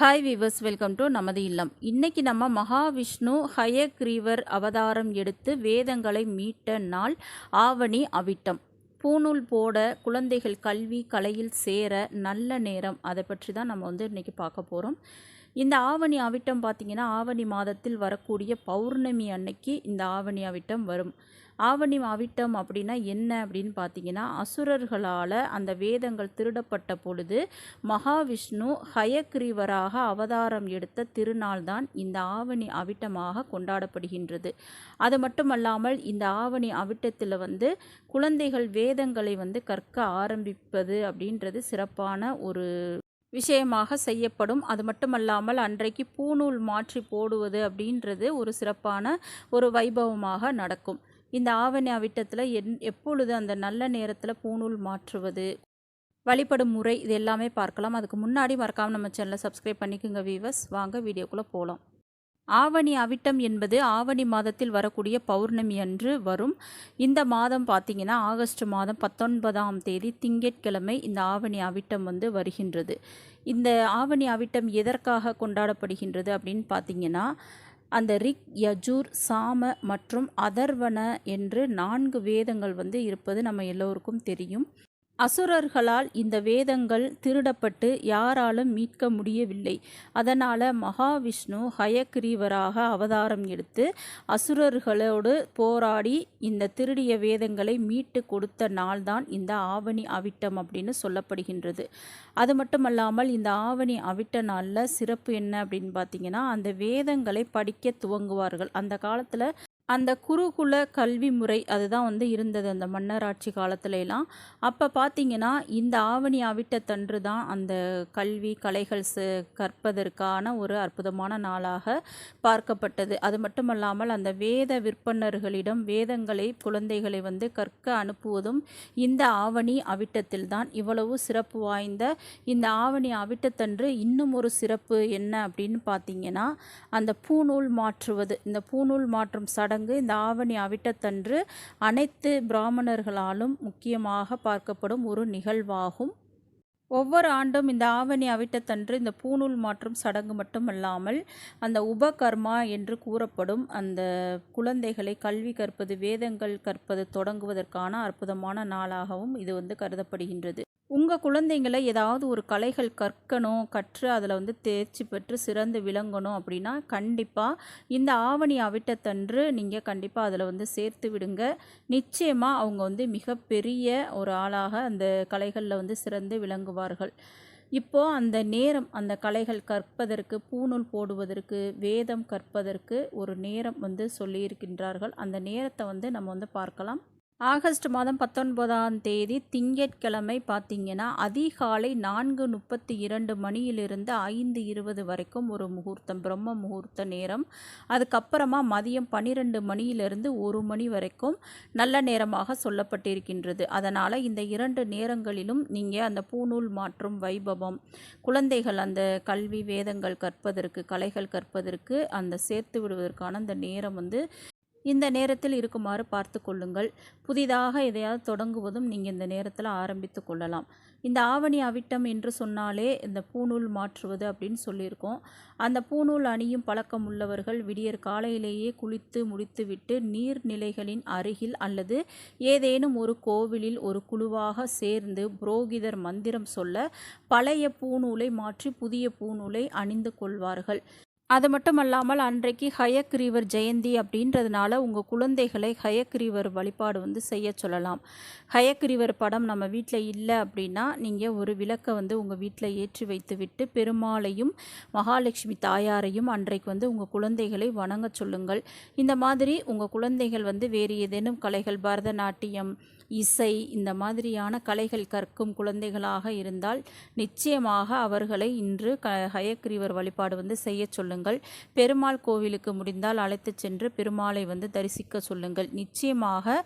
Hi viewers welcome to நமது இல்லம் இன்னைக்கு நம்ம மகாவிஷ்ணு ஹயக்ரீவர் அவதாரம் எடுத்து வேதங்களை மீட்ட நாள் ஆவணி அவிட்டம். பூநூல் போட குழந்தைகள் கல்வி கலையில் சேர நல்ல நேரம். அதை பற்றி தான் நம்ம வந்து இன்றைக்கி பார்க்க போகிறோம் இந்த ஆவணி அவிட்டம் பார்த்திங்கன்னா ஆவணி மாதத்தில் வரக்கூடிய பௌர்ணமி அன்னைக்கு இந்த ஆவணி அவிட்டம் வரும். ஆவணி அவிட்டம் அப்படின்னா என்ன அப்படின்னு பார்த்தீங்கன்னா அசுரர்களால் அந்த வேதங்கள் திருடப்பட்ட பொழுது மகாவிஷ்ணு ஹயக்ரீவராக அவதாரம் எடுத்த திருநாள் தான் இந்த ஆவணி அவிட்டமாக கொண்டாடப்படுகின்றது. அது மட்டுமல்லாமல் இந்த ஆவணி அவிட்டத்தில் வந்து குழந்தைகள் வேதங்களை வந்து கற்க ஆரம்பிப்பது அப்படின்றது சிறப்பான ஒரு விஷயமாக செய்யப்படும். அது மட்டுமல்லாமல் அன்றைக்கு பூநூல் மாற்றி போடுவது அப்படின்றது ஒரு சிறப்பான ஒரு வைபவமாக நடக்கும். இந்த ஆவணி அவிட்டத்தில் என் எப்பொழுது அந்த நல்ல நேரத்தில் பூநூல் மாற்றுவது? வழிபடும் முறை இது எல்லாமே பார்க்கலாம். அதுக்கு முன்னாடி மறக்காமல் நம்ம சேனலை சப்ஸ்கிரைப் பண்ணிக்கோங்க வீவர்ஸ் வாங்க வீடியோக்குள்ளே போகலாம் ஆவணி அவிட்டம் என்பது ஆவணி மாதத்தில் வரக்கூடிய பௌர்ணமி அன்று வரும். இந்த மாதம் பார்த்திங்கன்னா ஆகஸ்ட் மாதம் பத்தொன்பதாம் தேதி திங்கட்கிழமை இந்த ஆவணி அவிட்டம் வந்து வருகின்றது. இந்த ஆவணி அவிட்டம் எதற்காக கொண்டாடப்படுகின்றது அப்படின்னு பார்த்தீங்கன்னா அந்த ரிக் யஜூர் சாம மற்றும் அதர்வன என்று நான்கு வேதங்கள் வந்து இருப்பது நம்ம எல்லோருக்கும் தெரியும். அசுரர்களால் இந்த வேதங்கள் திருடப்பட்டு யாராலும் மீட்க முடியவில்லை. அதனால் மகாவிஷ்ணு ஹயக்ரீவராக அவதாரம் எடுத்து அசுரர்களோடு போராடி இந்த திருடிய வேதங்களை மீட்டு கொடுத்த நாள்தான் இந்த ஆவணி அவிட்டம் அப்படின்னு சொல்லப்படுகின்றது. அது மட்டுமல்லாமல் இந்த ஆவணி அவிட்ட நாளில் சிறப்பு என்ன அப்படின்னு பார்த்தீங்கன்னா அந்த வேதங்களை படிக்க துவங்குவார்கள். அந்த காலத்தில் அந்த குருகுல கல்வி முறை அதுதான் வந்து இருந்தது அந்த மன்னராட்சி காலத்துலலாம் அப்போ பார்த்தீங்கன்னா இந்த ஆவணி அவிட்டத்தன்று தான் அந்த கல்வி கலைகள் கற்பதற்கான ஒரு அற்புதமான நாளாக பார்க்கப்பட்டது. அது மட்டுமல்லாமல் அந்த வேத விற்பனர்களிடம் வேதங்களை குழந்தைகளை வந்து கற்க அனுப்புவதும் இந்த ஆவணி அவிட்டத்தில் தான். இவ்வளவு சிறப்பு வாய்ந்த இந்த ஆவணி அவிட்டத்தன்று இன்னும் ஒரு சிறப்பு என்ன அப்படின்னு பார்த்தீங்கன்னா அந்த பூநூல் மாற்றுவது. இந்த பூநூல் மாற்றும் சடங்கு சடங்கு இந்த ஆவணி அவிட்டத்தன்று அனைத்து பிராமணர்களாலும் முக்கியமாக பார்க்கப்படும் ஒரு நிகழ்வாகும். ஒவ்வொரு ஆண்டும் இந்த ஆவணி அவிட்டத்தன்று இந்த பூநூல் மாற்றும் சடங்கு மட்டுமல்லாமல் அந்த உபகர்மா என்று கூறப்படும் அந்த குழந்தைகளை கல்வி கற்பது வேதங்கள் கற்பது தொடங்குவதற்கான அற்புதமான நாளாகவும் இது வந்து கருதப்படுகின்றது. உங்கள் குழந்தைங்களை ஏதாவது ஒரு கலைகள் கற்கணும் கற்று அதில் வந்து தேர்ச்சி பெற்று சிறந்து விளங்கணும் அப்படின்னா கண்டிப்பாக இந்த ஆவணி அவிட்டத்தன்று நீங்கள் கண்டிப்பாக அதில் வந்து சேர்த்து விடுங்க. நிச்சயமாக அவங்க வந்து மிகப்பெரிய ஒரு ஆளாக அந்த கலைகளில் வந்து சிறந்து விளங்குவாங்க. விளங்குவார்கள் இப்போ அந்த நேரம் அந்த கலைகள் கற்பதற்கு பூநூல் போடுவதற்கு வேதம் கற்பதற்கு ஒரு நேரம் வந்து சொல்லியிருக்கின்றார்கள். அந்த நேரத்தை வந்து நம்ம வந்து பார்க்கலாம். ஆகஸ்ட் மாதம் பத்தொன்பதாம் தேதி திங்கட்கிழமை பார்த்தீங்கன்னா அதிகாலை நான்கு முப்பத்தி இரண்டு மணியிலிருந்து ஐந்து இருபது வரைக்கும் ஒரு முகூர்த்தம் பிரம்ம முகூர்த்த நேரம். அதுக்கப்புறமா மதியம் பன்னிரெண்டு மணியிலிருந்து ஒரு மணி வரைக்கும் நல்ல நேரமாக சொல்லப்பட்டிருக்கின்றது. அதனால் இந்த இரண்டு நேரங்களிலும் நீங்கள் அந்த பூநூல் மாற்றும் வைபவம் குழந்தைகள் அந்த கல்வி வேதங்கள் கற்பதற்கு கலைகள் கற்பதற்கு அந்த சேர்த்து விடுவதற்கான அந்த நேரம் வந்து இந்த நேரத்தில் இருக்குமாறு பார்த்து கொள்ளுங்கள். புதிதாக எதையாவது தொடங்குவதும் நீங்கள் இந்த நேரத்தில் ஆரம்பித்து கொள்ளலாம். இந்த ஆவணி அவிட்டம் என்று சொன்னாலே இந்த பூநூல் மாற்றுவது அப்படின்னு சொல்லியிருக்கோம். அந்த பூநூல் அணியும் பழக்கம் உள்ளவர்கள் விடியற் காலையிலேயே குளித்து முடித்துவிட்டு நீர்நிலைகளின் அருகில் அல்லது ஏதேனும் ஒரு கோவிலில் ஒரு குழுவாக சேர்ந்து புரோகிதர் மந்திரம் சொல்ல பழைய பூநூலை மாற்றி புதிய பூநூலை அணிந்து கொள்வார்கள். அது மட்டும் அல்லாமல் அன்றைக்கு ஹயக்ரீவர் ஜெயந்தி அப்படின்றதுனால உங்கள் குழந்தைகளை ஹயக்ரீவர் வழிபாடு வந்து செய்ய சொல்லலாம். ஹயக்ரீவர் படம் நம்ம வீட்டில் இல்லை அப்படின்னா நீங்கள் ஒரு விளக்கை வந்து உங்கள் வீட்டில் ஏற்றி வைத்துவிட்டு பெருமாளையும் மகாலட்சுமி தாயாரையும் அன்றைக்கு வந்து உங்கள் குழந்தைகளை வணங்க சொல்லுங்கள். இந்த மாதிரி உங்கள் குழந்தைகள் வந்து வேறு ஏதேனும் கலைகள் பரதநாட்டியம் இசை இந்த மாதிரியான கலைகள் கற்கும் குழந்தைகளாக இருந்தால் நிச்சயமாக அவர்களை இன்று க ஹயக்ரீவர் வழிபாடு வந்து செய்ய சொல்லுங்கள். பெருமாள் கோவிலுக்கு முடிந்தால் அழைத்து சென்று பெருமாளை வந்து தரிசிக்க சொல்லுங்கள். நிச்சயமாக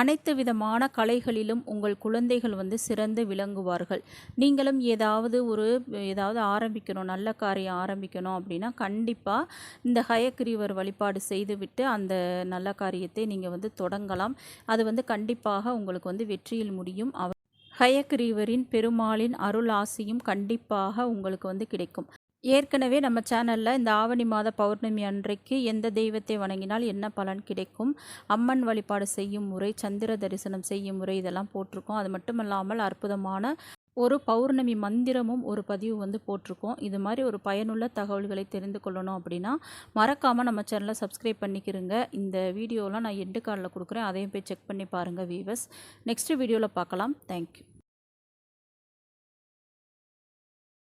அனைத்து விதமான கலைகளிலும் உங்கள் குழந்தைகள் வந்து சிறந்து விளங்குவார்கள். நீங்களும் ஏதாவது ஒரு ஏதாவது ஆரம்பிக்கணும் நல்ல காரியம் ஆரம்பிக்கணும் அப்படின்னா கண்டிப்பாக இந்த ஹயக்ரீவர் வழிபாடு செய்துவிட்டு அந்த நல்ல காரியத்தை நீங்கள் வந்து தொடங்கலாம். அது வந்து கண்டிப்பாக உங்களுக்கு வந்து வெற்றியில் முடியும். அவர் ஹயக்ரீவரின் பெருமாளின் அருள் ஆசியும் கண்டிப்பாக உங்களுக்கு வந்து கிடைக்கும். ஏற்கனவே நம்ம சேனலில் இந்த ஆவணி மாத பௌர்ணமி அன்றைக்கு எந்த தெய்வத்தை வணங்கினால் என்ன பலன் கிடைக்கும்? அம்மன் வழிபாடு செய்யும் முறை சந்திர தரிசனம் செய்யும் முறை இதெல்லாம் போட்டிருக்கோம். அது மட்டும் இல்லாமல் அற்புதமான ஒரு பௌர்ணமி மந்திரமும் ஒரு பதிவு வந்து போட்டிருக்கோம். இது மாதிரி ஒரு பயனுள்ள தகவல்களை தெரிந்து கொள்ளணும் அப்படின்னா மறக்காமல் நம்ம சேனலை சப்ஸ்கிரைப் பண்ணிக்கிறங்க இந்த வீடியோலாம் நான் எண்டு கார்டில் கொடுக்குறேன். அதையும் போய் செக் பண்ணி பாருங்கள் வீவர்ஸ் நெக்ஸ்ட் வீடியோவில் பார்க்கலாம். தேங்க்யூ